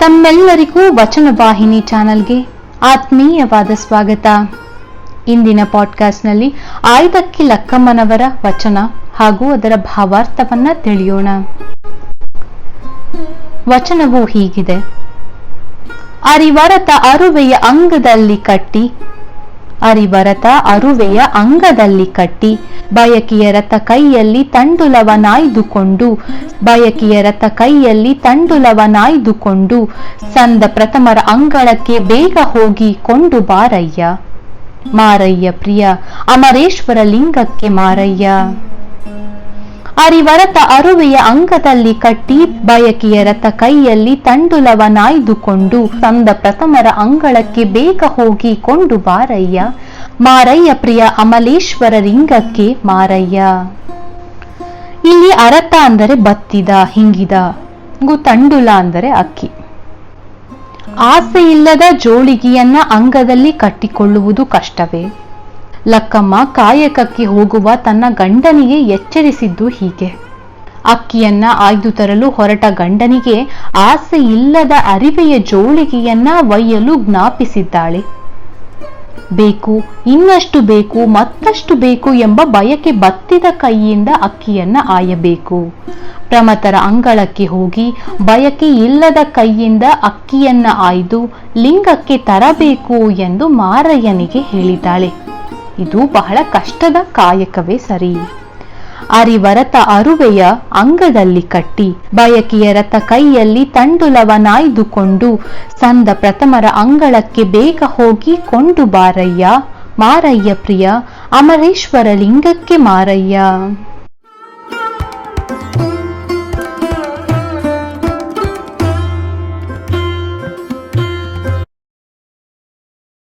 ತಮ್ಮೆಲ್ಲರಿಗೂ ವಚನ ವಾಹಿನಿ ಚಾನಲ್ಗೆ ಆತ್ಮೀಯವಾದ ಸ್ವಾಗತ. ಇಂದಿನ ಪಾಡ್ಕಾಸ್ಟ್ನಲ್ಲಿ ಆಯ್ದಕ್ಕಿ ಲಕ್ಕಮ್ಮನವರ ವಚನ ಹಾಗೂ ಅದರ ಭಾವಾರ್ಥವನ್ನ ತಿಳಿಯೋಣ. ವಚನವು ಹೀಗಿದೆ. ಅರಿವರತ ಅರುವೆಯ ಅಂಗದಲ್ಲಿ ಕಟ್ಟಿ ಅರಿವರತ ಅರುವೆಯ ಅಂಗದಲ್ಲಿ ಕಟ್ಟಿ, ಬಯಕಿಯ ರಥ ಕೈಯಲ್ಲಿ ತಂಡುಲವನಾಯ್ದುಕೊಂಡು, ಬಯಕಿಯ ರಥ ಕೈಯಲ್ಲಿ ತಂಡುಲವನಾಯ್ದುಕೊಂಡು, ಸಂದ ಪ್ರಥಮರ ಅಂಗಳಕ್ಕೆ ಬೇಗ ಹೋಗಿ ಕೊಂಡು ಬಾರಯ್ಯ. ಮಾರಯ್ಯ ಪ್ರಿಯ, ಅಮರೇಶ್ವರ ಲಿಂಗಕ್ಕೆ ಮಾರಯ್ಯ. ಅರಿವರತ ಅರುವೆಯ ಅಂಗದಲ್ಲಿ ಕಟ್ಟಿ ಬಯಕಿಯ ರಥ ಕೈಯಲ್ಲಿ ತಂಡುಲವನಾಯ್ದುಕೊಂಡು ತಂದ ಪ್ರಥಮರ ಅಂಗಳಕ್ಕೆ ಬೇಗ ಹೋಗಿ ಕೊಂಡು ಬಾರಯ್ಯ. ಮಾರಯ್ಯ ಪ್ರಿಯ ಅಮಲೇಶ್ವರ ರಿಂಗಕ್ಕೆ ಮಾರಯ್ಯ. ಇಲ್ಲಿ ಅರತ ಅಂದರೆ ಬತ್ತಿದ, ಹಿಂಗಿದ ಹಾಗೂ ತಂಡುಲ ಅಂದರೆ ಅಕ್ಕಿ. ಆಸೆ ಇಲ್ಲದ ಜೋಳಿಗೆಯನ್ನ ಅಂಗದಲ್ಲಿ ಕಟ್ಟಿಕೊಳ್ಳುವುದು ಕಷ್ಟವೇ. ಲಕ್ಕಮ್ಮ ಕಾಯಕಕ್ಕೆ ಹೋಗುವ ತನ್ನ ಗಂಡನಿಗೆ ಎಚ್ಚರಿಸಿದ್ದು ಹೀಗೆ. ಅಕ್ಕಿಯನ್ನ ಆಯ್ದು ತರಲು ಹೊರಟ ಗಂಡನಿಗೆ ಆಸೆ ಇಲ್ಲದ ಅರಿವೆಯ ಜೋಳಿಗೆಯನ್ನ ಒಯ್ಯಲು ಜ್ಞಾಪಿಸಿದ್ದಾಳೆ. ಬೇಕು, ಇನ್ನಷ್ಟು ಬೇಕು, ಮತ್ತಷ್ಟು ಬೇಕು ಎಂಬ ಬಯಕೆ ಬತ್ತಿದ ಕೈಯಿಂದ ಅಕ್ಕಿಯನ್ನ ಆಯಬೇಕು. ಪ್ರಮತರ ಅಂಗಳಕ್ಕೆ ಹೋಗಿ ಬಯಕೆ ಇಲ್ಲದ ಕೈಯಿಂದ ಅಕ್ಕಿಯನ್ನ ಆಯ್ದು ಲಿಂಗಕ್ಕೆ ತರಬೇಕು ಎಂದು ಮಾರಯ್ಯನಿಗೆ ಹೇಳಿದ್ದಾಳೆ. ಇದು ಬಹಳ ಕಷ್ಟದ ಕಾಯಕವೇ ಸರಿ. ಅರಿವರತ ಅರುವೆಯ ಅಂಗದಲ್ಲಿ ಕಟ್ಟಿ, ಬಯಕಿಯ ರಥ ಕೈಯಲ್ಲಿ ತಂಡುಲವನಾಯ್ದುಕೊಂಡು ಸಂದ ಪ್ರಥಮರ ಅಂಗಳಕ್ಕೆ ಬೇಗ ಹೋಗಿ ಕೊಂಡು ಬಾರಯ್ಯ ಮಾರಯ್ಯ ಪ್ರಿಯ ಅಮರೇಶ್ವರ ಲಿಂಗಕ್ಕೆ ಮಾರಯ್ಯ.